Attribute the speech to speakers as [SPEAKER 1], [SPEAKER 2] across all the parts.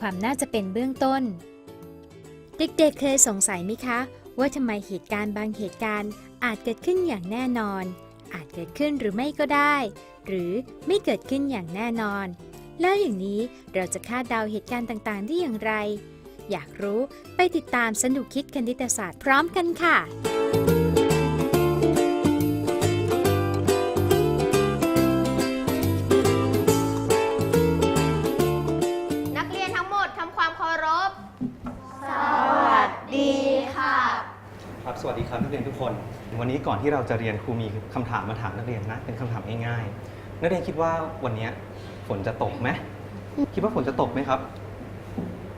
[SPEAKER 1] ความน่าจะเป็นเบื้องต้น เด็กๆเคยสงสัยไหมคะ ว่าทำไมเหตุการณ์บางเหตุการณ์อาจเกิดขึ้นอย่างแน่นอน อาจเกิดขึ้นหรือไม่ก็ได้ หรือไม่เกิดขึ้นอย่างแน่นอน แล้วอย่างนี้เราจะคาดเดาเหตุการณ์ต่างๆ ได้อย่างไร อยากรู้ไปติดตามสนุกคิดคณิตศาสตร์พร้อมกันค่ะ
[SPEAKER 2] ที่เรา
[SPEAKER 3] จะเรียนครูมีคำถามมาถามนักเรียนนะ เป็นคำถามง่ายๆ นักเรียนคิดว่าวันนี้ฝนจะตกไหมคิดว่าฝนจะตกไหมครับ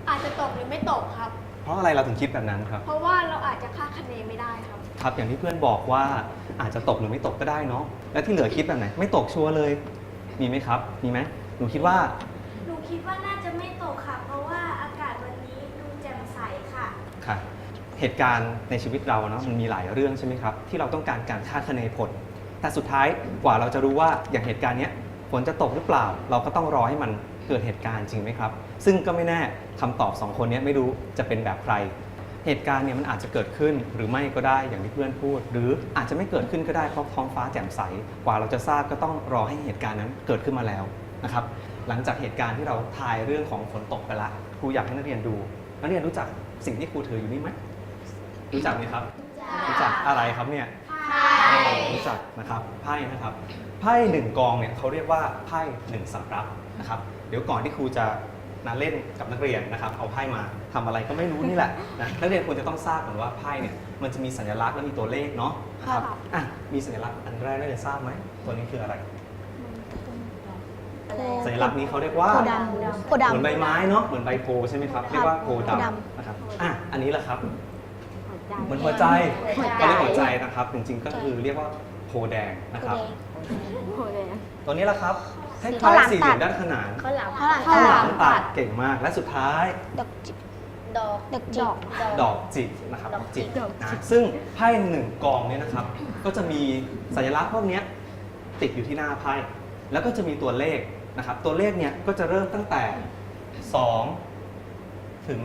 [SPEAKER 2] อาจจะตกหรือไม่ตกครับ
[SPEAKER 3] เพราะอะไรเราถึงคิดแบบนั้นครับ
[SPEAKER 2] เพราะว่าเราอาจจะคาดคะเนไม่ได้ครับ
[SPEAKER 3] ครับ อย่างที่เพื่อนบอกว่าอาจจะตกหรือไม่ตกก็ได้เนาะ แล้วที่เหลือคิดแบบไหน ไม่ตกชัวร์เลย มีไหมครับ มีไหมหนูคิดว่า
[SPEAKER 4] หนูคิดว่าน่าจะไม่ตกค่ะเพราะว่าอากาศวันนี้ดูแจ่มใสค่ะ
[SPEAKER 3] ค่ะ เหตุการณ์ในชีวิตเราเนาะมันมีหลายเรื่องใช่ไหมครับ ที่เราต้องการการคาดคะเนผล แต่สุดท้ายกว่าเราจะรู้ว่าอย่างเหตุการณ์เนี้ยฝนจะตกหรือเปล่า เราก็ต้องรอให้มันเกิดเหตุการณ์จริงไหมครับ ซึ่งก็ไม่แน่คำตอบสองคนนี้ไม่รู้จะเป็นแบบใคร เหตุการณ์เนี่ยมันอาจจะเกิดขึ้นหรือไม่ก็ได้อย่างที่เพื่อนพูด หรืออาจจะไม่เกิดขึ้นก็ได้เพราะท้องฟ้าแจ่มใส กว่าเราจะทราบก็ต้องรอให้เหตุการณ์นั้นเกิดขึ้นมาแล้วนะครับ หลังจากเหตุการณ์ที่เราทายเรื่องของฝนตกไปละครูอยากให้นักเรียนดู นักเรียนรู้จักสิ่งที่ครูถืออยู่นี่ไหม รู้จักไหมครับ รู้จักอะไรครับเนี่ยรู้จักนะครับไพ่นะครับไพ่หนึ่งกองเนี่ยเขาเรียกว่าไพ่หนึ่งสำรับนะครับ เดี๋ยวก่อนที่ครูจะนาเล่นกับนักเรียนนะครับ เอาไพ่มาทำอะไรก็ไม่รู้นี่แหละนะนักเรียนควรจะต้องทราบก่อนว่าไพ่เนี่ยมันจะมีสัญลักษณ์และมีตัวเลขเนาะนะครับ
[SPEAKER 2] ค่ะ
[SPEAKER 3] อะมีสัญลักษณ์อันแรกนักเรียนทราบไหมตัวนี้คืออะไร สัญลักษณ์นี้เขาเรียกว่า
[SPEAKER 4] โพดำโพดำ
[SPEAKER 3] เหมือนใบไม้เนาะเหมือนใบโพใช่ไหมครับเรียกว่าโพ
[SPEAKER 4] โพ
[SPEAKER 3] ด
[SPEAKER 4] ดำำ
[SPEAKER 3] นะครับอะอันนี้แหละครับ เหมือนหัวใจ
[SPEAKER 2] หัวใจ
[SPEAKER 3] เขาเรียกหัวใจนะครับ จริงๆก็คือเรียกว่าโพแดงนะครับตัวนี้แหละครับคล้ายๆสี่เหลี่ยมด้านขนาน
[SPEAKER 2] ข้าวหลาม
[SPEAKER 4] ข้าวหลาม
[SPEAKER 3] ข้าวหลามตัดเก่งมากและสุดท้าย
[SPEAKER 4] ดอกจิก
[SPEAKER 2] ดอก
[SPEAKER 4] ดอกจิก
[SPEAKER 3] ดอกจิกนะครับ
[SPEAKER 2] ดอกจิก
[SPEAKER 3] นะซึ่งไพ่หนึ่งกองเนี่ยนะครับ ก็จะมีสัญลักษณ์พวกเนี้ยติดอยู่ที่หน้าไพ่แล้วก็จะมีตัวเลขนะครับ ตัวเลขเนี่ยก็จะเริ่มตั้งแต่ 2 ถึง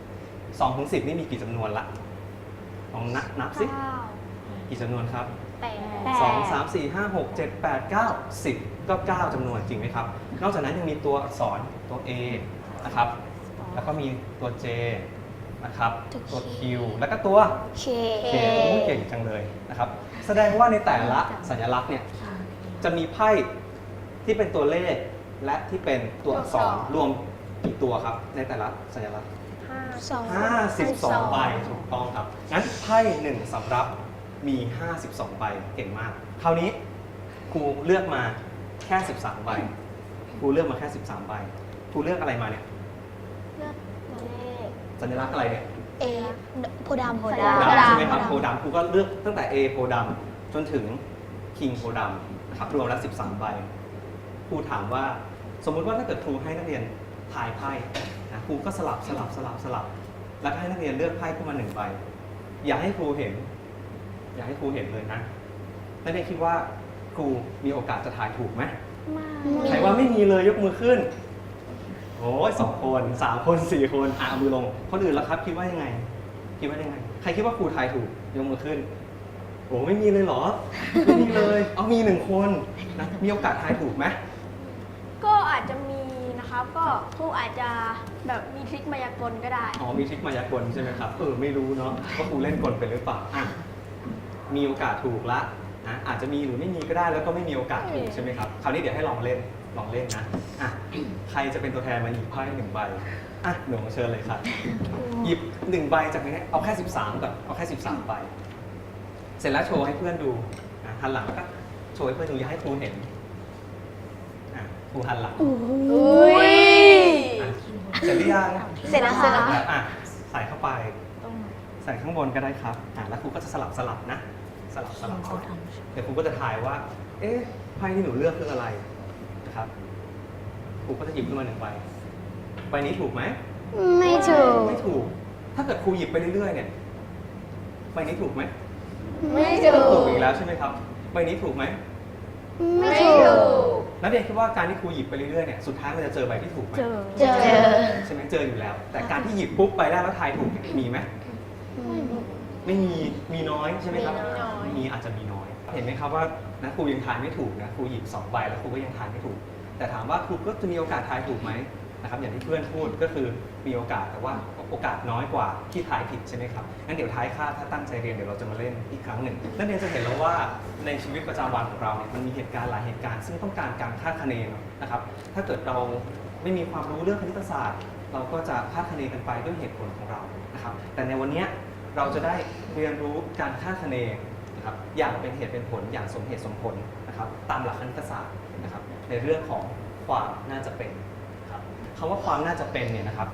[SPEAKER 3] 10 2 ถึง 10 นี่มีกี่จำนวนละ ลองนับนับสิกี่จำนวนครับ
[SPEAKER 2] แปด
[SPEAKER 3] สองสามสี่ห้าหกเจ็ดแปดเก้าสิบก็เก้าจำนวนจริงไหมครับ นอกจากนั้นยังมีตัวอักษรตัว A นะครับ แล้วก็มีตัว J นะครับ ตัว Q แล้วก็ตัว
[SPEAKER 4] เค
[SPEAKER 3] K โอ้เก่งจังเลยนะครับ แสดงว่าในแต่ละสัญลักษณ์เนี่ย จะมีไพ่ที่เป็นตัวเลขและที่เป็นตัวอักษรรวมกี่ตัวครับ ในแต่ละสัญลักษณ์
[SPEAKER 4] สอง
[SPEAKER 3] 52 ใบถูกต้องครับ งั้นไพ่หนึ่งสำรับมี 52 ใบเก่งมาก คราวนี้ครูเลือกมาแค่ 13 ใบครูเลือกมาแค่ 13 ใบครูเลือกอะไรมาเนี่ย
[SPEAKER 4] เลือกตัวเลข
[SPEAKER 3] สัญลักษณ์อะไรเนี่ย
[SPEAKER 4] เอโพดำ
[SPEAKER 2] โพ
[SPEAKER 3] โพ
[SPEAKER 2] ดำ
[SPEAKER 3] ดำใช่ไหมครับโพดำครูก็เลือกตั้งแต่ A โพดำจนถึงคิงโพดำนะครับรวมแล้ว 13 ใบครูถามว่า สมมุติว่าถ้าเกิดครูให้นักเรียนทายไพ่ นะครูก็สลับสลับสลับสลับ แล้วก็ให้นักเรียนเลือกไพ่ขึ้นมาหนึ่งใบ อย่าให้ครูเห็น อย่าให้ครูเห็นเลยนะนักเรียนคิดว่าครูมีโอกาสจะทายถูกไหมใครว่าไม่มีเลยยกมือขึ้นโอ้ยสองคนสามคนสี่คนอะเอามือลง คนอื่นล่ะครับ คิดว่ายังไง คิดว่ายังไง ใครคิดว่าครูทายถูกยกมือขึ้นโอ้ไม่มีเลยเหรอ ไม่มีเลย เอามีหนึ่งคนนะมีโอกาสทายถูกไหม
[SPEAKER 2] ก็อาจจะมีนะ ครับ ก็ครูอาจจะแบบมีทริคมายากลก็ได้
[SPEAKER 3] อ๋อมีทริคมายากลใช่ไหมครับ เออไม่รู้เนาะว่าครูเล่นกลเป็นหรือเปล่าอะมีโอกาสถูกละนะอาจจะมีหรือไม่มีก็ได้แล้วก็ไม่มีโอกาสถูกใช่ไหมครับคราวนี้เดี๋ยวให้ลองเล่นลองเล่นนะอะใครจะเป็นตัวแทนมาหยิบไพ่หนึ่งใบอะหนูเชิญเลยครับหยิบหนึ่งใบจากนี้เอาแค่ 13ก่อนเอาแค่ 13ใบเสร็จแล้วโชว์ให้เพื่อนดูอะหันหลังแล้วก็โชว์ให้เพื่อนดูอย่าให้ครูเห็น รูหันหลัง
[SPEAKER 2] อุ้ย
[SPEAKER 3] อะเสร็จหรือยัง
[SPEAKER 4] เสร็จแล้วค่ะ
[SPEAKER 3] อะใส่เข้าไป ใส่ข้างบนก็ได้ครับอะแล้วครูก็จะสลับสลับนะ สลับสลับไปเดี๋ยวครูก็จะทายว่า เอ๊ะไพ่ที่หนูเลือกคืออะไรนะครับครูก็จะหยิบขึ้นมาหนึ่งใบใบนี้ถูกไหม
[SPEAKER 4] ไม่ถูก
[SPEAKER 3] ไม่ถูก ถ้าเกิดครูหยิบไปเรื่อยๆเนี่ยใบนี้ถูกไหม
[SPEAKER 2] ไม่ถู
[SPEAKER 3] ถูก
[SPEAKER 2] ก
[SPEAKER 3] อีกแล้วใช่ไหมครับใบนี้ถูกไหม
[SPEAKER 2] ไม่ถูก
[SPEAKER 3] นักเรียนคิดว่าการที่ครูหยิบไปเรื่อยๆเนี่ยสุดท้ายมันจะเจอใบที่ถูกไหม
[SPEAKER 2] เจอ
[SPEAKER 3] ใช่ไหมเจออยู่แล้ว แต่การที่หยิบปุ๊บไปได้แล้วทายถูกมีไหมไม่มีมีน้อยใช่ไหมครับ
[SPEAKER 2] มีน้อย
[SPEAKER 3] มีอาจจะมีน้อย เห็นไหมครับว่านะครูยังทายไม่ถูกนะครูหยิบสองใบแล้วครูก็ยังทายไม่ถูก แต่ถามว่าครูก็จะมีโอกาสทายถูกไหม นะครับอย่างที่เพื่อนพูดก็คือมีโอกาสแต่ว่าโอกาสน้อยกว่าที่ทายผิดใช่ไหมครับงั้นเดี๋ยวท้ายค่าถ้าตั้งใจเรียนเดี๋ยวเราจะมาเล่นอีกครั้งหนึ่งนักเรียนจะเห็นแล้วว่าในชีวิตประจำวันของเราเนี่ยมันมีเหตุการณ์หลายเหตุการณ์ ซึ่งต้องการการคาดคะเนนะครับถ้าเกิดเราไม่มีความรู้เรื่องคณิตศาสตร์ เราก็จะคาดคะเนกันไปด้วยเหตุผลของเรานะครับแต่ในวันนี้เราจะได้เรียนรู้การคาดคะเนนะครับอย่างเป็นเหตุเป็นผลอย่างสมเหตุสมผลนะครับตามหลักคณิตศาสตร์นะครับในเรื่องของความน่าจะเป็น คำว่าความน่าจะเป็นเนี่ยนะครับ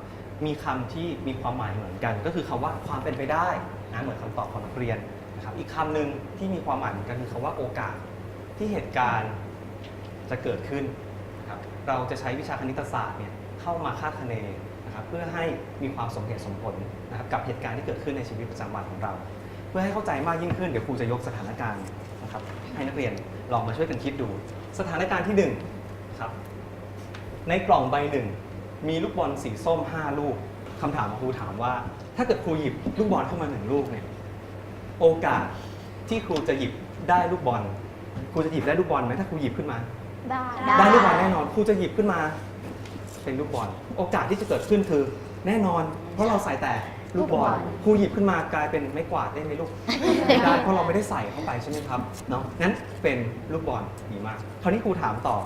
[SPEAKER 3] มีคำที่มีความหมายเหมือนกัน ก็คือคำว่าความเป็นไปได้นะเหมือนคำตอบของนักเรียนนะครับอีกคำหนึ่งที่มีความหมายเหมือนกันคือคำว่าโอกาสที่เหตุการณ์จะเกิดขึ้นนะครับเราจะใช้วิชาคณิตศาสตร์เนี่ยเข้ามาคาดคะเนนะครับเพื่อให้มีความสมเหตุสมผลนะครับกับเหตุการณ์ที่เกิดขึ้นในชีวิตประจำวันของเรา เพื่อให้เข้าใจมากยิ่งขึ้นเดี๋ยวครูจะยกสถานการณ์นะครับให้นักเรียนลองมาช่วยกันคิดดู สถานการณ์ที่หนึ่งครับในกล่องใบหนึ่ง มีลูกบอลสีส้ม 5 ลูกคำถามของครูถามว่า ถ้าเกิดครูหยิบลูกบอลขึ้นมาหนึ่งลูกเนี่ยโอกาสที่ครูจะหยิบได้ลูกบอลครูจะหยิบได้ลูกบอลไหมถ้าครูหยิบขึ้นมา
[SPEAKER 2] ได้
[SPEAKER 3] ได้ลูกบอลแน่นอนครูจะหยิบขึ้นมา เป็นลูกบอลโอกาสที่จะเกิดขึ้นคือแน่นอน เพราะเราใส่แต่ลูกบอล ครูหยิบขึ้นมากลายเป็นไม้กวาดได้ไหมลูก ไม่ได้เพราะเราไม่ได้ใส่เข้าไปใช่ไหมครับเนาะงั้นเป็นลูกบอลดีมากคราวนี้ครูถามต่อ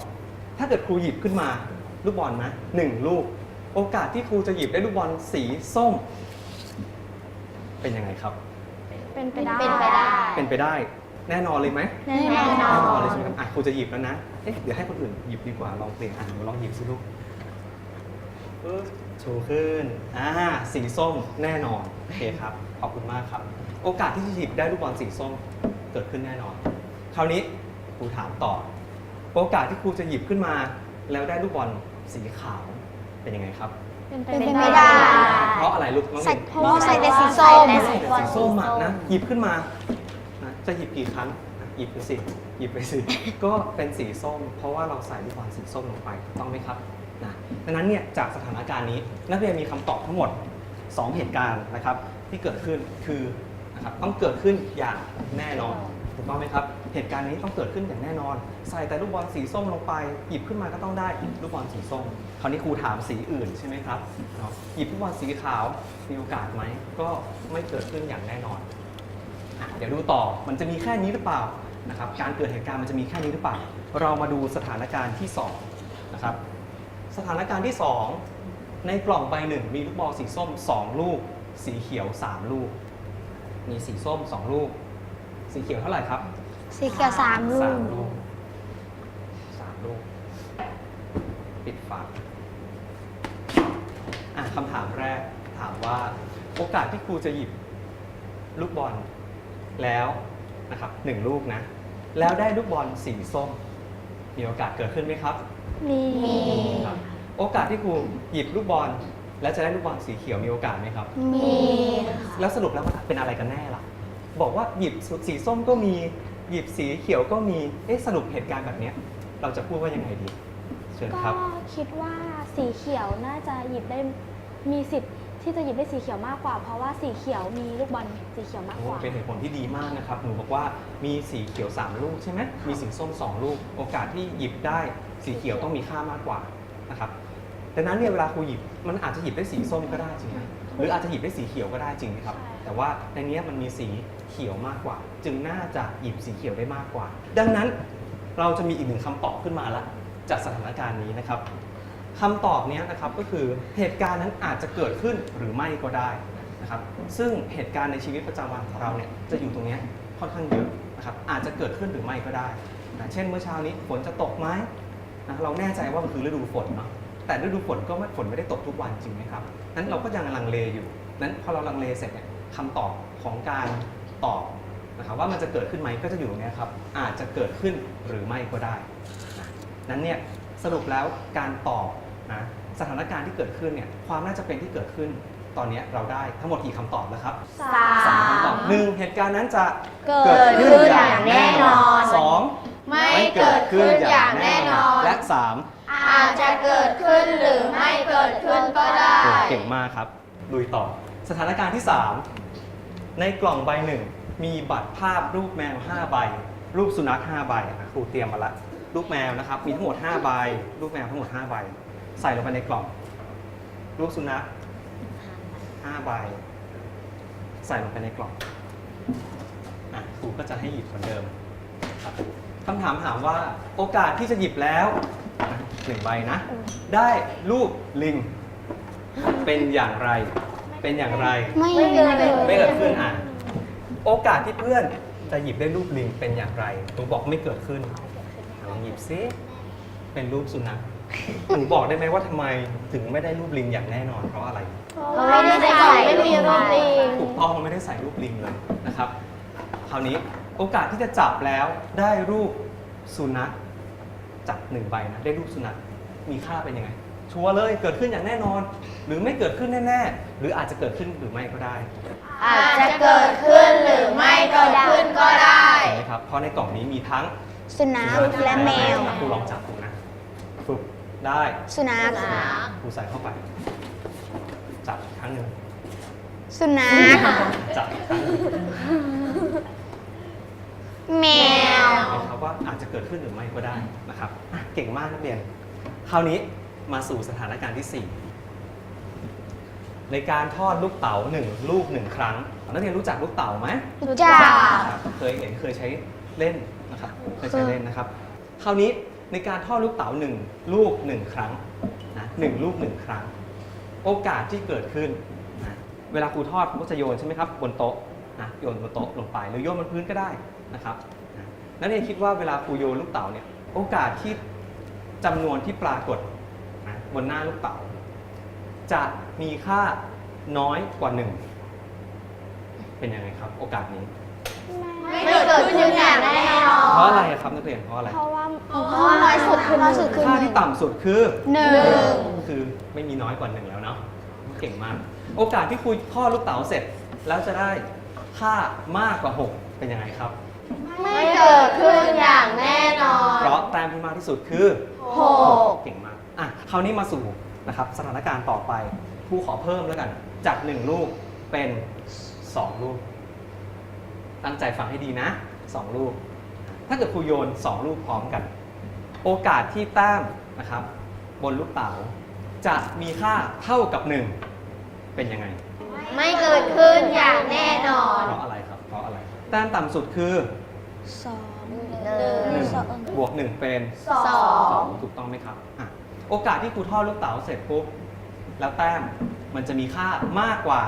[SPEAKER 3] ถ้าเกิดครูหยิบขึ้นมา ลูกบอลนะหนึ่งลูก โอกาสที่ครูจะหยิบได้ลูกบอลสีส้ม เป็นยังไงครับ
[SPEAKER 2] เป็นไปได้ เป็นไปได้
[SPEAKER 3] เป็นไปได้แน่นอนเลยไหม
[SPEAKER 2] แน่นอน
[SPEAKER 3] แน่นอนเลยใช่ไหมครับอะครูจะหยิบแล้วนะเอ๊ะเดี๋ยวให้คนอื่นหยิบดีกว่าลองเปลี่ยนอะหนูลองหยิบสิลูกปึ๊บชูขึ้นอ่าสีส้มแน่นอนโอเคครับขอบคุณมากครับ โอกาสที่จะหยิบได้ลูกบอลสีส้มเกิดขึ้นแน่นอน คราวนี้ครูถามต่อ โอกาสที่ครูจะหยิบขึ้นมา แล้วได้ลูกบอล สีขาวเป็นยังไงครับ
[SPEAKER 2] เป็นไป
[SPEAKER 4] เป็นไป
[SPEAKER 2] ไม่
[SPEAKER 4] ได้
[SPEAKER 2] ได้
[SPEAKER 3] เพราะอะไรลูกน้อง
[SPEAKER 4] ใส่
[SPEAKER 3] เด็ก
[SPEAKER 4] เพราะว่าใส่แต่สีส้ม
[SPEAKER 2] ใส่แต่
[SPEAKER 3] สีส้มอะนะหยิบขึ้นมานะจะหยิบกี่ครั้งอะหยิบไปสิหยิบไปสิ ก็เป็นสีส้ม เพราะว่าเราใส่ลูกบอลสีส้มลงไปถูกต้องไหมครับนะดังนั้นเนี่ยจากสถานการณ์นี้นักเรียนมีคำตอบทั้งหมด 2 เหตุการณ์นะครับที่เกิดขึ้นคือนะครับต้องเกิดขึ้นอย่างแน่นอน ถูกต้องไหมครับ เหตุการณ์นี้ต้องเกิดขึ้นอย่างแน่นอน ใส่แต่ลูกบอลสีส้มลงไป หยิบขึ้นมาก็ต้องได้ลูกบอลสีส้ม คราวนี้ครูถามสีอื่นใช่ไหมครับเนาะหยิบลูกบอลสีขาวมีโอกาสไหมก็ไม่เกิดขึ้นอย่างแน่นอนอะเดี๋ยวดูต่อมันจะมีแค่นี้หรือเปล่านะครับ การเกิดเหตุการณ์มันจะมีแค่นี้หรือเปล่า เรามาดูสถานการณ์ที่2นะครับ สถานการณ์ที่ 2 ในกล่องใบหนึ่งมีลูกบอลสีส้ม 2 ลูก สีเขียว 3 ลูก มีสีส้ม 2 ลูก สีเขียวเท่าไหร่ครับ
[SPEAKER 4] สีเขียวสามลู
[SPEAKER 3] สากมลูกสามลูก ปิดฝาอะคำถามแรกถามว่า โอกาสที่ครูจะหยิบลูกบอลแล้วนะครับหนึ่งลูกนะ แล้วได้ลูกบอลสีส้ม มีโอกาสเกิดขึ้นไหมครับ
[SPEAKER 4] มี
[SPEAKER 3] ครับโอกาสที่ครูหยิบลูกบอล แล้วจะได้ลูกบอลสีเขียวมีโอกาสไหมครับ
[SPEAKER 4] มี
[SPEAKER 3] แล้วสรุปแล้วมันเป็นอะไรกันแน่ล่ะ บอกว่าหยิบสีส้มก็มีหยิบสีเขียวก็มีเอ๊ะสรุปเหตุการณ์แบบเนี้ยเราจะพูดว่ายังไงดีเชิญค
[SPEAKER 5] ก็
[SPEAKER 3] รับ
[SPEAKER 5] คิดว่าสีเขียวน่าจะหยิบได้มีสิทธิ์ที่จะหยิบได้สีเขียวมากกว่า เพราะว่าสีเขียวมีลูกบอลสีเขียวมาก
[SPEAKER 3] โอ้
[SPEAKER 5] กว่า
[SPEAKER 3] เป็นเหตุผลที่ดีมากนะครับ หนูบอกว่ามีสีเขียว 3 ลูกใช่ไหมมีสีส้ม 2 ลูก โอกาสที่หยิบได้สีเขียวต้องมีค่ามากกว่านะครับดังนั้นเนี่ยเวลาครูหยิบมันอาจจะหยิบได้สีส้มก็ได้จริงไหม หรืออาจจะหยิบได้สีเขียวก็ได้จริงไหมครับ
[SPEAKER 5] ใช่
[SPEAKER 3] แต่ว่าในเนี้ยมันมีสีเขียวมากกว่า จึงน่าจะหยิบสีเขียวได้มากกว่า ดังนั้นเราจะมีอีกหนึ่งคำตอบขึ้นมาละจากสถานการณ์นี้นะครับคำตอบเนี้ยนะครับก็คือเหตุการณ์นั้นอาจจะเกิดขึ้นหรือไม่ก็ได้นะครับ ซึ่งเหตุการณ์ในชีวิตประจำวันของเราเนี่ยจะอยู่ตรงเนี้ยค่อนข้างเยอะนะครับ อาจจะเกิดขึ้นหรือไม่ก็ได้นะเช่นเมื่อเช้านี้ฝนจะตกไหมนะเราแน่ใจว่ามันคือฤดูฝนเนาะ แต่ฤดูฝนก็ไม่ฝนไม่ได้ตกทุกวันจริงไหมครับนั้นเราก็ยังลังเลอยู่นั้นพอเราลังเลเสร็จเนี่ยคำตอบของการตอบนะครับว่ามันจะเกิดขึ้นไหมก็จะอยู่ตรงเนี้ยครับอาจจะเกิดขึ้นหรือไม่ก็ได้นะนั้นเนี่ยสรุปแล้วการตอบนะสถานการณ์ที่เกิดขึ้นเนี่ยความน่าจะเป็นที่เกิดขึ้นตอนเนี้ยเราได้ทั้งหมดกี่คำตอบแล้วครับ
[SPEAKER 2] สา
[SPEAKER 3] สาม
[SPEAKER 2] ม
[SPEAKER 3] คำตอบหนึ่งเหตุการณ์นั้นจะ
[SPEAKER 2] เกิดขึ้นอย่างแน่นอน
[SPEAKER 3] สอง
[SPEAKER 2] ไม่เกิดขึ้นอย่างแน่นอน
[SPEAKER 3] และสาม
[SPEAKER 2] อาจจะเกิดขึ้นหรือไม่เกิดขึ้นก็ได้
[SPEAKER 3] โอ้เก่งมากครับลุยต่อ สถานการณ์ที่ 3 ในกล่องใบหนึ่ง มีบัตรภาพรูปแมว 5 ใบ รูปสุนัข 5 ใบอะครูเตรียมมาละ รูปแมวนะครับ มีทั้งหมด 5 ใบ รูปแมวทั้งหมด 5 ใบ ใส่ลงไปในกล่อง รูปสุนัข 5 ใบ ใส่ลงไปในกล่องอะครูก็จะให้หยิบเหมือนเดิมครับคำถามถามว่าโอกาสที่จะหยิบแล้ว หนึ่งใบนะ ได้รูปลิง เป็นอย่างไร เป็นอย่างไร
[SPEAKER 5] ไม่
[SPEAKER 2] ไม่เกิด
[SPEAKER 3] ไม่เกิดขึ้นอะ โอกาสที่เพื่อนจะหยิบได้รูปลิงเป็นอย่างไรหนูบอกไม่เกิดขึ้นอะลองหยิบซิเป็นรูปสุนัขหนูบอกได้ไหมว่าทำไมถึงไม่ได้รูปลิงอย่างแน่นอนเพราะอะไร
[SPEAKER 2] ไม่ได้ใส่ไม่มีรูปลิง
[SPEAKER 3] ถูกต้องไม่ได้ใส่รูปลิงเลยนะครับ คราวนี้โอกาสที่จะจับแล้วได้รูปสุนัข จับหนึ่งใบนะได้รูปสุนัขมีค่าเป็นยังไง ชัวร์เลยเกิดขึ้นอย่างแน่นอน หรือไม่เกิดขึ้นแน่ๆ หรืออาจจะเกิดขึ้นหรือไม่ก็ได้
[SPEAKER 2] อาจจะเกิดขึ้นหรือไม่เกิดขึ้นก็ได้
[SPEAKER 3] เห็นไหมครับเพราะในกล่องนี้มีทั้ง
[SPEAKER 5] สุนัขและแมว
[SPEAKER 3] ครูลองจับดูนะฝึกได้
[SPEAKER 5] สุนัข
[SPEAKER 3] ครูใส่เข้าไป จับอีกครั้งหนึ่ง
[SPEAKER 5] สุนัข
[SPEAKER 3] จับอีกครั้งหนึ่ง
[SPEAKER 5] แมว
[SPEAKER 3] เห็นไหมครับว่าอาจจะเกิดขึ้นหรือไม่ก็ได้นะครับอะเก่งมากนักเรียน คราวนี้มาสู่สถานการณ์ที่ 4 ในการทอดลูกเต๋าหนึ่งลูกหนึ่งครั้ง นักเรียนรู้จักลูกเต๋าไหม
[SPEAKER 5] รู้จัก
[SPEAKER 3] ครับเคยเห็นเคยใช้เล่นนะครับเคยใช้เล่นนะครับ คราวนี้ในการทอดลูกเต๋าหนึ่งลูกหนึ่งครั้งนะหนึ่งลูกหนึ่งครั้ง โอกาสที่เกิดขึ้นนะเวลาครูทอดครูก็จะโยนใช่ไหมครับบนโต๊ะนะโยนบนโต๊ะลงไปหรือโยนบนพื้นก็ได้ นะครับนะนักเรียนคิดว่าเวลาครูโยนลูกเต๋าเนี่ยโอกาสที่จำนวนที่ปรากฏนะบนหน้าลูกเต๋าจะมีค่าน้อยกว่าหนึ่งเป็นยังไงครับ โอกาสนี้
[SPEAKER 2] ไม่เกิดขึ้นอย่างแน่นอน
[SPEAKER 3] เพราะอะไรอะครับนักเรียนเพราะอะไร
[SPEAKER 5] เพราะว่าเพราะว่าน้อยสุดคือน้อยสุดคือ
[SPEAKER 3] ค่า
[SPEAKER 5] หนึ่
[SPEAKER 3] ที่
[SPEAKER 5] ง
[SPEAKER 3] ต่ำสุดคือ
[SPEAKER 5] หนึ่ง
[SPEAKER 3] คือไม่มีน้อยกว่าหนึ่งแล้วเนาะเก่งมาก โอกาสที่คุยทอดลูกเต๋าเสร็จ แล้วจะได้ค่ามากกว่า 6 เป็นยังไงครับ
[SPEAKER 2] ไม่เกิดขึ้นอย่างแน่นอน
[SPEAKER 3] เพราะแต้มที่มากที่สุดคือ
[SPEAKER 2] หก
[SPEAKER 3] เก่งมากอะคราวนี้มาสู่นะครับสถานการณ์ต่อไปครูขอเพิ่มแล้วกัน จาก 1 ลูกเป็น 2 ลูก ตั้งใจฟังให้ดีนะ 2 ลูก ถ้าเกิดครูโยน 2 ลูกพร้อมกัน โอกาสที่แต้มนะครับ บนลูกเต๋าจะมีค่าเท่ากับ 1 เป็นยังไง
[SPEAKER 2] ไม่เกิดขึ้นอย่างแน่นอน
[SPEAKER 3] เพราะอะไร แต้มต่ำสุดคือ
[SPEAKER 5] สอง
[SPEAKER 3] 1 บวก 1 เป็น
[SPEAKER 2] สอง
[SPEAKER 3] 2 ถูกต้องไหมครับอะโอกาสที่ครูทอดลูกเต๋าเสร็จปุ๊บ แล้วแต้มมันจะมีค่ามากกว่า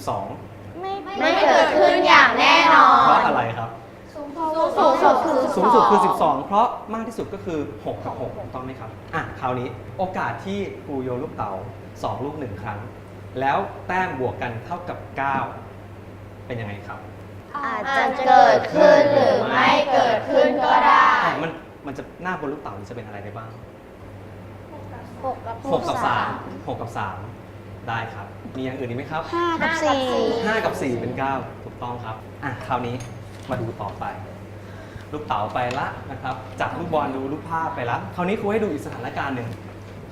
[SPEAKER 3] 12
[SPEAKER 5] ไม่
[SPEAKER 2] ไม่เกิดขึ้นอย่างแน่นอน
[SPEAKER 3] เพราะอะไรครับ
[SPEAKER 2] สูงสุดคือ
[SPEAKER 3] สูงสุดคือ 12 เพราะมากที่สุดก็คือ 6 กับ6ถูกต้องไหมครับ อะ คราวนี้โอกาสที่ครูโยนลูกเต๋า2 ลูก 1 ครั้ง แล้วแต้มบวกกันเท่ากับ 9 เป็นยังไงครับ
[SPEAKER 5] อาจ
[SPEAKER 2] อา
[SPEAKER 5] จะ
[SPEAKER 2] จจะเกิดขึ้นหรือไม่เกิดขึ้นก็ได้
[SPEAKER 3] อะมันมันจะหน้าบนลูกเต๋านี่จะเป็นอะไรได้บ้าง
[SPEAKER 5] หกกับ
[SPEAKER 3] 6กับ3 6กับ3ได้ครับ มีอย่างอื่นอีกไหมครับ
[SPEAKER 5] ห้ากับสี่
[SPEAKER 3] 5กับ4เป็น9ถูกต้องครับอะคราวนี้มาดูต่อไป ลูกเต๋าไปละนะครับจับลูกบอลดูลูกภาพไปละคราวนี้ครูให้ดูอีกสถานการณ์หนึ่ง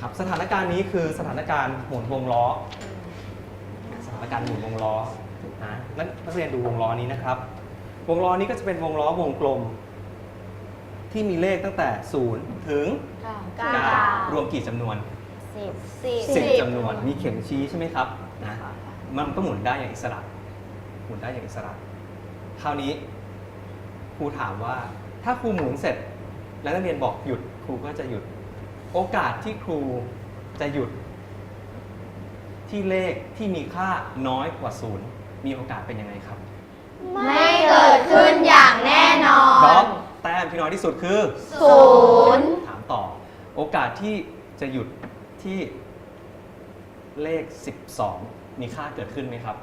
[SPEAKER 3] ครับสถานการณ์นี้คือสถานการณ์หมุนวงล้อ สถานการณ์หมุนวงล้อ นะนักนักเรียนดูวงล้อนี้นะครับ วงล้อนี้ก็จะเป็นวงล้อวงกลม ที่มีเลขตั้งแต่ 0 ถึง
[SPEAKER 2] เก้า
[SPEAKER 3] 9รวมกี่จำนวน
[SPEAKER 5] สิบ
[SPEAKER 2] สิบ
[SPEAKER 3] 10จำนวนมีเข็มชี้ใช่ไหมครับนะมันก็หมุนได้อย่างอิสระ หมุนได้อย่างอิสระคราวนี้ครูถามว่าถ้าครูหมุนเสร็จ แล้วนักเรียนบอกหยุดครูก็จะหยุด โอกาสที่ครูจะหยุด ที่เลขที่มีค่าน้อยกว่าศูนย์ มีโอกาสเป็นยังไงครับ
[SPEAKER 2] ไม่เกิดขึ้นอย่างแน่นอ
[SPEAKER 3] เพราะ
[SPEAKER 2] น
[SPEAKER 3] แต้มที่น้อยที่สุดคือ
[SPEAKER 2] ศูนย์
[SPEAKER 3] ถามต่อ โอกาสที่จะหยุดที่เลข 12 มีค่าเกิดขึ้นไหมครับ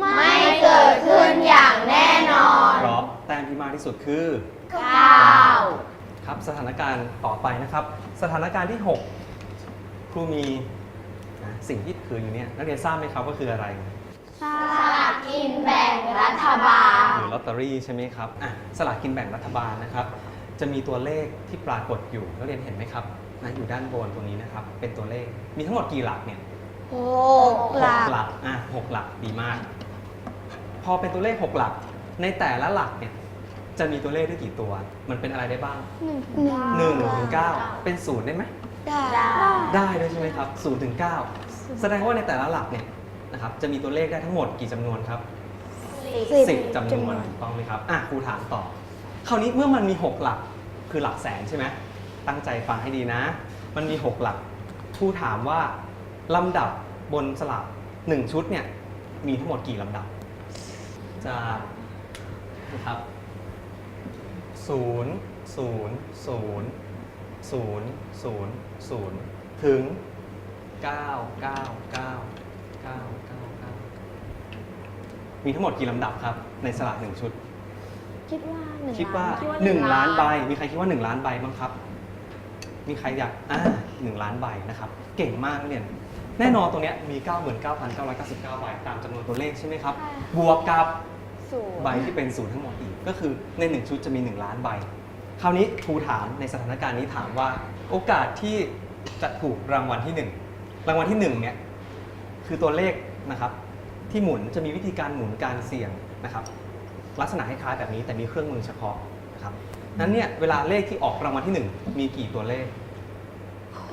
[SPEAKER 2] ไม่เกิดขึ้นอย่างแน่นอน
[SPEAKER 3] เพราะแต้มที่มากที่สุดคือ
[SPEAKER 2] เก้า
[SPEAKER 3] ครับสถานการณ์ต่อไปนะครับ สถานการณ์ที่ 6 ครูมีนะสิ่งที่ถืออยู่เนี่ยนักเรียนทราบไหมครับว่าคืออะไร
[SPEAKER 5] สา
[SPEAKER 2] สลา กกินแบ่งรัฐบาล
[SPEAKER 3] หรือลอตเตอรี่ใช่ไหมครับอะสลากกินแบ่งรัฐบาลนะครับในจะมีตัวเลขที่ปรากฏอยู่นักเรียนเห็นไหมครับนะอยู่ด้านบนตรงนี้นะครับ เป็นตัวเลข มีทั้งหมดกี่หลักเนี่ย
[SPEAKER 2] หก
[SPEAKER 3] หกหลักอะหกหลักดีมาก พอเป็นตัวเลขหกหลัก ในแต่ละหลักเนี่ย จะมีตัวเลขได้กี่ตัว มันเป็นอะไรได้บ้างหนึ่งถึงเก้าเป็นศูนย์ได้ไหม
[SPEAKER 2] ได้
[SPEAKER 3] ได้ด้วยใช่ไหมครับศูนย์ถึงเก้าแสดงว่าในแต่ละหลักเนี่ย นะครับจะมีตัวเลขได้ทั้งหมดกี่จำนวนครับสิบจำนวนถูกต้องไหมครับอะครูถามต่อ คราวนี้เมื่อมันมีหกหลักคือหลักแสนใช่ไหมตั้งใจฟังให้ดีนะ มันมีหกหลักครูถามว่าลำดับบนสลับหนึ่งชุดเนี่ยมีทั้งหมดกี่ลำดับจะนะครับศูนย์ศูนย์ศูนย์ศูนย์ศูนย์ศูนย์ถึงเก้าเก้าเก้า เก้าเก้าเก้ามีทั้งหมดกี่ลำดับครับ ในสลากหนึ่งชุด
[SPEAKER 5] คิดว่าหนึ่ง
[SPEAKER 3] คิดว่า
[SPEAKER 5] ล้าน
[SPEAKER 3] หนึ่งล้านใบ มีใครคิดว่าหนึ่งล้านใบบ้างครับ มีใครอยากอ่าหนึ่งล้านใบนะครับ เก่งมากนักเรียน แน่นอนตรงเนี้ยมี 99,999 ใบตามจำนวนตัวเลขใช่ไหมครับ บวกกับ
[SPEAKER 5] ศูนย์
[SPEAKER 3] ใบที่เป็นศูนย์ทั้งหมดอีก ก็คือในหนึ่งชุดจะมี 1 ล้านใบ คราวนี้ครูถามในสถานการณ์นี้ถามว่า โอกาสที่จะถูกรางวัลที่ 1 รางวัลที่1เนี่ย คือตัวเลขนะครับที่หมุนจะมีวิธีการหมุนการเสี่ยงนะครับลักษณะคล้ายๆแบบนี้แต่มีเครื่องมือเฉพาะนะครับนั้นเนี่ยเวลาเลขที่ออกรางวัลที่ 1 มีกี่ตัวเลข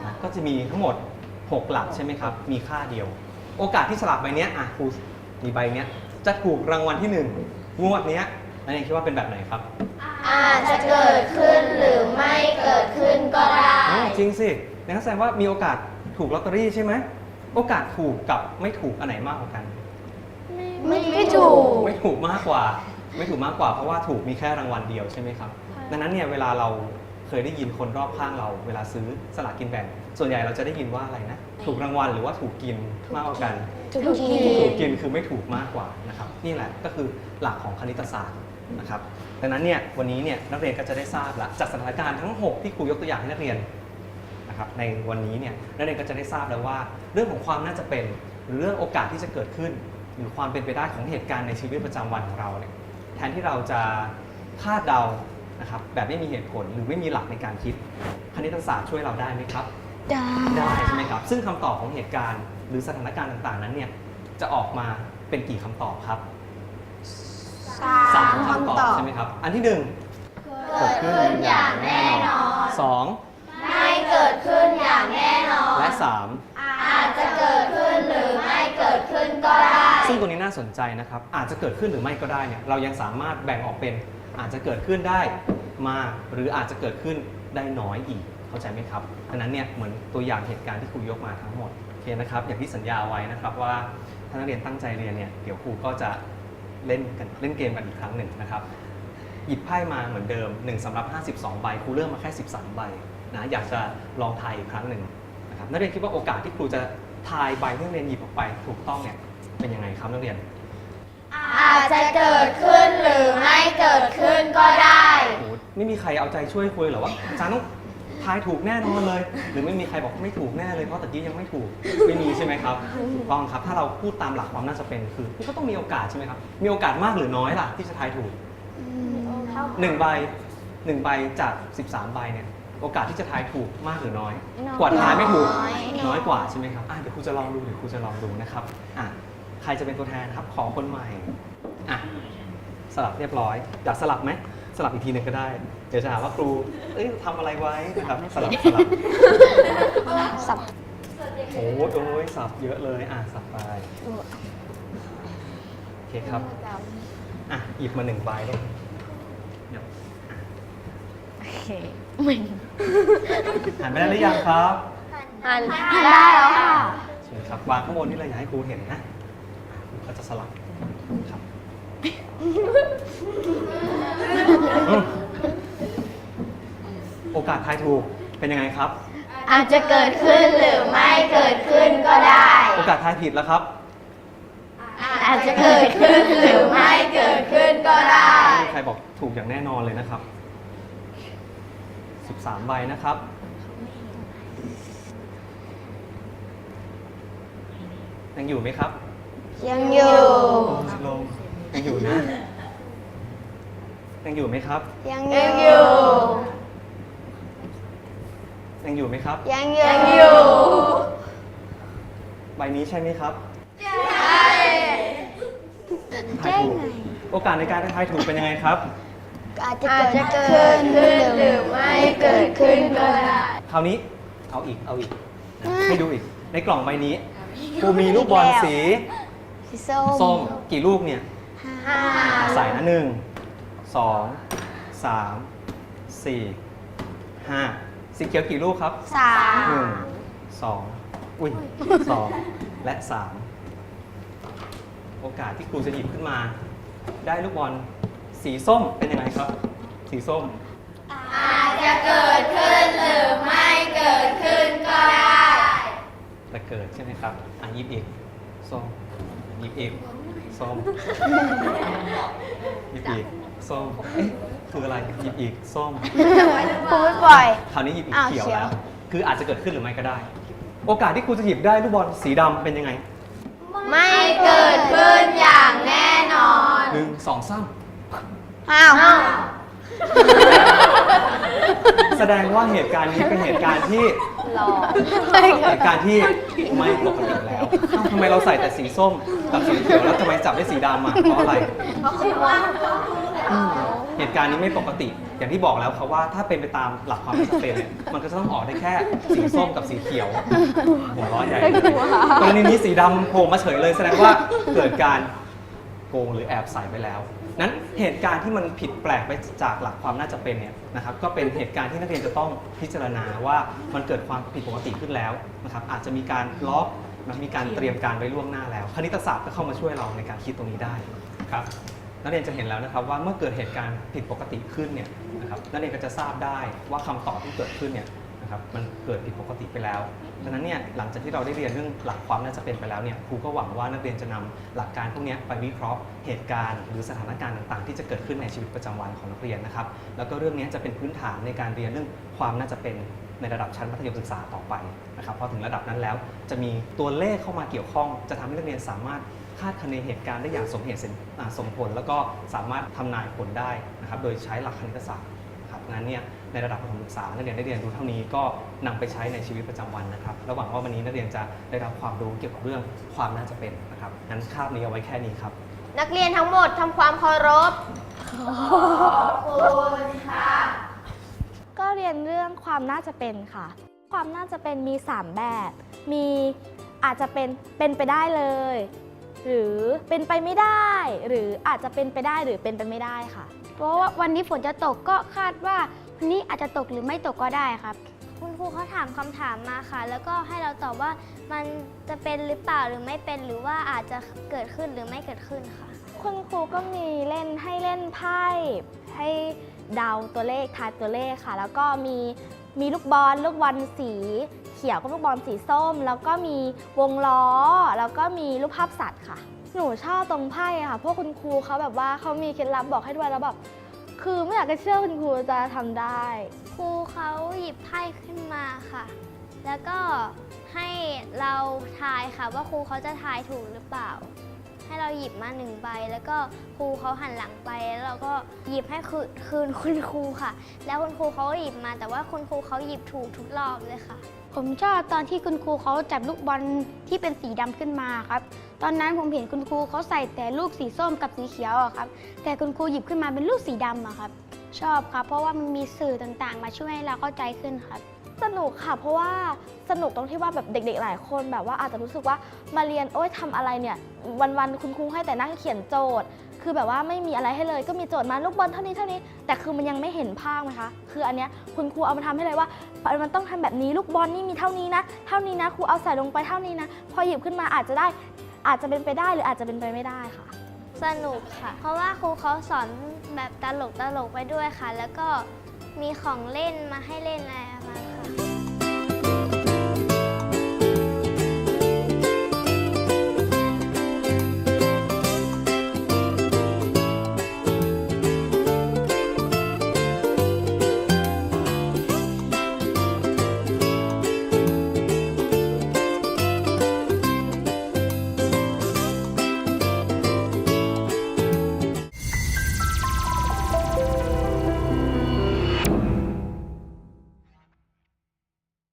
[SPEAKER 3] นะก็จะมีทั้งหมด 6 หลักใช่ไหมครับ มีค่าเดียว โอกาสที่สลากใบเนี้ยอะครูมีใบเนี้ยจะถูกรางวัลที่ 1 งวดเนี้ยนันเองคิดว่าเป็นแบบไหนครับ
[SPEAKER 2] อาจจะเกิดขึ้นหรือไม่เกิดขึ้นก็ได้
[SPEAKER 3] อ๋อจริงสินั่นแสดงว่ามีโอกาสถูกลอตเตอรี่ใช่ไหม โอกาสถูกกับไม่ถูกอันไหนมากกว่ากัน
[SPEAKER 2] ไม่ไม่ถูก
[SPEAKER 3] ไม่ถูกมากกว่า ไม่ถูกมากกว่าเพราะว่าถูกมีแค่รางวัลเดียวใช่ไหมครับ ดังนั้นเนี่ยเวลาเราเคยได้ยินคนรอบข้างเรา เวลาซื้อสลากกินแบ่ง ส่วนใหญ่เราจะได้ยินว่าอะไรนะ ถูกรางวัลหรือว่าถูกกินมากกว่ากัน
[SPEAKER 2] ถูกที
[SPEAKER 3] ถูกกินคือไม่ถูกมากกว่านะครับ นี่แหละก็คือหลักของคณิตศาสตร์นะครับ ดังนั้นเนี่ยวันนี้เนี่ยนักเรียนก็จะได้ทราบละจากสถานการณ์ทั้ง 6 ที่ครูยกตัวอย่างให้นักเรียน นะครับในวันนี้เนี่ยนักเรียนก็จะได้ทราบแล้วว่า เรื่องของความน่าจะเป็นหรือเรื่องโอกาสที่จะเกิดขึ้น หรือความเป็นไปได้ของเหตุการณ์ในชีวิตประจำวันของเราเนี่ยแทนที่เราจะคาดเดานะครับแบบไม่มีเหตุผลหรือไม่มีหลักในการคิด คณิตศาสตร์ช่วยเราได้ไหมครับ ได้ใช่ไหมครับซึ่งคำตอบของเหตุการณ์หรือสถานการณ์ต่างๆนั้นเนี่ยจะออกมาเป็นกี่คำตอบครับสามคำตอบใช่ไหมครับ อันที่หนึ่ง
[SPEAKER 2] เกิดขึ้นอย่างแน่นอน
[SPEAKER 3] สอง
[SPEAKER 2] ไม่ เกิดขึ้นอย่างแน่นอน
[SPEAKER 3] และสาม
[SPEAKER 2] อาจจะเกิดขึ้นหรือไม่เกิดขึ้นก็ได้
[SPEAKER 3] ซึ่งตรงนี้น่าสนใจนะครับ อาจจะเกิดขึ้นหรือไม่ก็ได้เนี่ยเรายังสามารถแบ่งออกเป็นอาจจะเกิดขึ้นได้มาก หรืออาจจะเกิดขึ้นได้น้อยอีกเข้าใจไหมครับอันนั้นเนี่ยเหมือนตัวอย่างเหตุการณ์ที่ครูยกมาทั้งหมดโอเคนะครับ อย่างที่สัญญาไว้นะครับว่าถ้านักเรียนตั้งใจเรียนเนี่ยเดี๋ยวครูก็จะเล่นกันเล่นเกมกันอีกครั้งหนึ่งนะครับ หยิบไพ่มาเหมือนเดิม 1สำหรับ 52 ใบครูเลือกมาแค่ 13 ใบ นะอยากจะลองทายอีกครั้งหนึ่งนะครับนักเรียนคิดว่าโอกาสที่ครูจะทายใบที่นักเรียนหยิบออกไปถูกต้องเนี่ยเป็นยังไงครับนักเรียน
[SPEAKER 2] อาจจะเกิดขึ้นหรือไม่เกิดขึ้นก็ได้
[SPEAKER 3] โอ้โหไม่มีใครเอาใจช่วยคุยเหรอว่าอาจารย์ต้องทายถูกแน่นอนเลย หรือไม่มีใครบอกไม่ถูกแน่เลยเพราะตะกี้ยังไม่ถูกไม่มีใช่ไหมครับถูกต้องครับ ถ้าเราพูดตามหลักความน่าจะเป็นคือมันก็ต้องมีโอกาสใช่ไหมครับมีโอกาสมากหรือน้อยล่ะที่จะทายถูก
[SPEAKER 5] เท่า
[SPEAKER 3] หนึ่งใบหนึ่งใบจาก 13 ใบเนี่ย โอกาสที่จะทายถูกมากหรือน้อย
[SPEAKER 5] น้อย
[SPEAKER 3] กว่าทายไม่ถูก
[SPEAKER 2] น้อย
[SPEAKER 3] น้อยกว่าใช่ไหมครับอะเดี๋ยวครูจะลองดูเดี๋ยวครูจะลองดูนะครับอะใครจะเป็นตัวแทนครับของคนใหม่อะสลับเรียบร้อยอยากสลับไหมสลับอีกทีหนึ่งก็ได้ เดี๋ยวจะหาว่าครูเอ้ยทำอะไรไว้นะครับสลับสลับ
[SPEAKER 5] สับ
[SPEAKER 3] โอ้โหโอ้ยสับเยอะเลย อะ สับไป โอเคครับ อะ หยิบมาหนึ่งใบเลยเดี๋ยว
[SPEAKER 5] โอเค
[SPEAKER 3] หันไปได้หรือยังครับ
[SPEAKER 5] อ่านได้แล้วค่ะ
[SPEAKER 3] ใช่ครับวางข้างบนนี่เลยอย่าให้ครูเห็นนะครูก็จะสลับครับอืมโอกาสทายถูกเป็นยังไงครับ
[SPEAKER 2] อาจจะเกิดขึ้นหรือไม่เกิดขึ้นก็ได้
[SPEAKER 3] โอกาสทายผิดแล้วครับ
[SPEAKER 2] อาจจะเกิดขึ้นหรือไม่เกิดขึ้นก็ได้
[SPEAKER 3] ไม่มีใครบอกถูกอย่างแน่นอนเลยนะครับ 13 ใบนะครับ ยังอยู่ไหมครับ
[SPEAKER 2] ยังอยู่
[SPEAKER 3] ลงยังอยู่นะ ยังอยู่ไหมครับ
[SPEAKER 2] ยังอยู่
[SPEAKER 3] ยังอยู่ไหมครับ
[SPEAKER 2] ยังยังอยู่
[SPEAKER 3] ใบนี้ใช่ไหมครับ
[SPEAKER 2] ใช่
[SPEAKER 3] ทายถูกโอกาสในการทายถูกเป็นยังไงครับ
[SPEAKER 2] อาจจะเกิดขึ้นหรือไม่เกิดขึ้นก็ได้
[SPEAKER 3] คราวนี้เอาอีกเอาอีกนะให้ดูอีก ในกล่องใบนี้ครูมีลูกบอลสี
[SPEAKER 2] สีส้ม
[SPEAKER 3] ส้มกี่ลูกเนี่ย
[SPEAKER 2] ห้า
[SPEAKER 3] ใส่นะหนึ่งสองสามสี่ห้าสีเขียวกี่ลูกครับ
[SPEAKER 2] สาม
[SPEAKER 3] หนึ่งสองอุ้ยสองและสามโอกาสที่ครูจะหยิบขึ้นมา ได้ลูกบอล สีส้มเป็นยังไงครับ สีส้ม
[SPEAKER 2] อาจจะเกิดขึ้นหรือไม่เกิดขึ้นก็ได้
[SPEAKER 3] แต่เกิดใช่ไหมครับอะหยิบอีกส้มหยิบอีกส้มหยิบอีกส้มเอ๊ะคืออะไรหยิบอีกส้ม
[SPEAKER 2] พูดบ่อย
[SPEAKER 3] คราวนี้หยิบอีก
[SPEAKER 2] อ้าว
[SPEAKER 3] เขียว
[SPEAKER 2] เขียว
[SPEAKER 3] แล้ว คืออาจจะเกิดขึ้นหรือไม่ก็ได้ โอกาสที่ครูจะหยิบได้ลูกบอลสีดำเป็นยังไง
[SPEAKER 2] ไม่เกิดขึ้นอย่างแน่นอน
[SPEAKER 3] หนึ่งสองสาม
[SPEAKER 2] อ้าว
[SPEAKER 3] แสดงว่าเหตุการณ์นี้เป็นเหตุการณ์ที่
[SPEAKER 2] หลอก
[SPEAKER 3] เหตุการณ์ที่ไม่ปกติแล้วเอ้าทำไมเราใส่แต่สีส้มกับสีเขียวแล้วทำไมจับได้สีดำอะเพราะอะไรเหตุการณ์นี้ไม่ปกติ อย่างที่บอกแล้วครับว่าถ้าเป็นไปตามหลักความเป็นสเปนเนี่ยมันก็จะต้องออกได้แค่สีส้มกับสีเขียวหัวเร้อนใหญ่เลยกรณีนี้สีดำโผล่มาเฉยเลยแสดงว่าเกิดการโกงหรือแอบใส่ไปแล้ว นั้นเหตุการณ์ที่มันผิดแปลกไปจากหลักความน่าจะเป็นเนี่ยนะครับก็เป็นเหตุการณ์ที่นักเรียนจะต้องพิจารณาว่ามันเกิดความผิดปกติขึ้นแล้วนะครับอาจจะมีการล็อกนะมีการเตรียมการไว้ล่วงหน้าแล้ว คณิตศาสตร์ก็เข้ามาช่วยเราในการคิดตรงนี้ได้ครับนักเรียนจะเห็นแล้วนะครับว่าเมื่อเกิดเหตุการณ์ผิดปกติขึ้นเนี่ยนะครับนักเรียนก็จะทราบได้ว่าคำตอบที่เกิดขึ้นเนี่ย นะครับมันเกิดผิดปกติไปแล้วดังนั้นเนี่ยหลังจากที่เราได้เรียนเรื่องหลักความน่าจะเป็นไปแล้วเนี่ยครูก็หวังว่านักเรียนจะนำหลักการพวกเนี้ยไปวิเคราะห์เหตุการณ์ หรือสถานการณ์ต่างๆ ที่จะเกิดขึ้นในชีวิตประจำวันของนักเรียนนะครับแล้วก็เรื่องเนี้ยจะเป็นพื้นฐานในการเรียนเรื่องความน่าจะเป็นในระดับชั้นมัธยมศึกษาต่อไปนะครับพอถึงระดับนั้นแล้วจะมีตัวเลขเข้ามาเกี่ยวข้อง จะทำให้นักเรียนสามารถคาดคะเนเหตุการณ์ได้อย่างสมเหตุสมอ่าสมผล แล้วก็สามารถทำนายผลได้นะครับโดยใช้หลักคณิตศาสตร์นะครับงั้นเนี่ย ในระดับประถมศึกษานักเรียนได้เรียนรู้เท่านี้ก็นำไปใช้ในชีวิตประจำวันนะครับและหวังว่าวันนี้นักเรียนจะได้รับความรู้เกี่ยวกับเรื่องความน่าจะเป็นนะครับงั้นคาบนี้เอาไว้แค่นี้ครับ
[SPEAKER 2] นักเรียนทั้งหมดทำความเคารพ
[SPEAKER 5] ก็เรียนเรื่องความน่าจะเป็นค่ะ ความน่าจะเป็นมี 3 แบบ มีอาจจะเป็นเป็นไปได้เลย หรือเป็นไปไม่ได้ หรืออาจจะเป็นไปได้หรือเป็นไปไม่ได้ค่ะ
[SPEAKER 6] เพราะว่าวันนี้ฝนจะตกก็คาดว่า วันนี้อาจจะตกหรือไม่ตกก็ได้ครับ
[SPEAKER 4] คุณครูเขาถามคำถามมาค่ะ แล้วก็ให้เราตอบว่ามันจะเป็นหรือเปล่าหรือไม่เป็นหรือว่าอาจจะเกิดขึ้นหรือไม่เกิดขึ้นค่ะ
[SPEAKER 5] คุณครูก็มีเล่นให้เล่นไพ่ให้เดาตัวเลขทายตัวเลขค่ะ แล้วก็มีมีลูกบอลลูกบอลสีเขียวกับลูกบอลสีส้ม แล้วก็มีวงล้อ แล้วก็มีรูปภาพสัตว์ค่ะ หนูชอบตรงไพ่ค่ะเพราะคุณครูเขาแบบว่าเขามีเคล็ดลับบอกให้ด้วยแล้วแบบ คือไม่อยากจะเชื่อคุณครูจะทำได้
[SPEAKER 4] ครูเขาหยิบไพ่ขึ้นมาค่ะ แล้วก็ให้เราทายค่ะว่าครูเขาจะทายถูกหรือเปล่า ให้เราหยิบมาหนึ่งใบ แล้วก็ครูเขาหันหลังไปแล้วเราก็หยิบให้คืนคืนคุณครูค่ะ แล้วคุณครูเขาก็หยิบมา แต่ว่าคุณครูเขาหยิบถูกทุกรอบเลยค่ะ
[SPEAKER 6] ผมชอบตอนที่คุณครูเขาจับลูกบอลที่เป็นสีดำขึ้นมาครับ ตอนนั้นผมเห็นคุณครูเขาใส่แต่ลูกสีส้มกับสีเขียวอะครับ แต่คุณครูหยิบขึ้นมาเป็นลูกสีดำอะครับ ชอบครับ เพราะว่ามันมีสื่อต่างๆ มาช่วยให้เราเข้าใจขึ้นครับ
[SPEAKER 5] สนุกค่ะ เพราะว่าสนุกตรงที่ว่าแบบเด็กๆ หลายคนแบบว่าอาจจะรู้สึกว่ามาเรียนโอ๊ยทำอะไรเนี่ย วันๆคุณครูให้แต่นั่งเขียนโจทย์ คือแบบว่าไม่มีอะไรให้เลยก็มีโจทย์มาลูกบอลเท่านี้เท่านี้ แต่คือมันยังไม่เห็นภาพนะคะ คืออันเนี้ยคุณครูเอามาทำให้เลยว่า มันต้องทำแบบนี้ลูกบอลนี่มีเท่านี้นะ เท่านี้นะครูเอาใส่ลงไปเท่านี้นะ พอหยิบขึ้นมาอาจจะได้ อาจจะเป็นไปได้หรืออาจจะเป็นไปไม่ได้ค่ะ
[SPEAKER 4] สนุกค่ะ เพราะว่าครูเขาสอนแบบตลกตลกไปด้วยค่ะ แล้วก็มีของเล่นมาให้เล่นอะไรประมาณ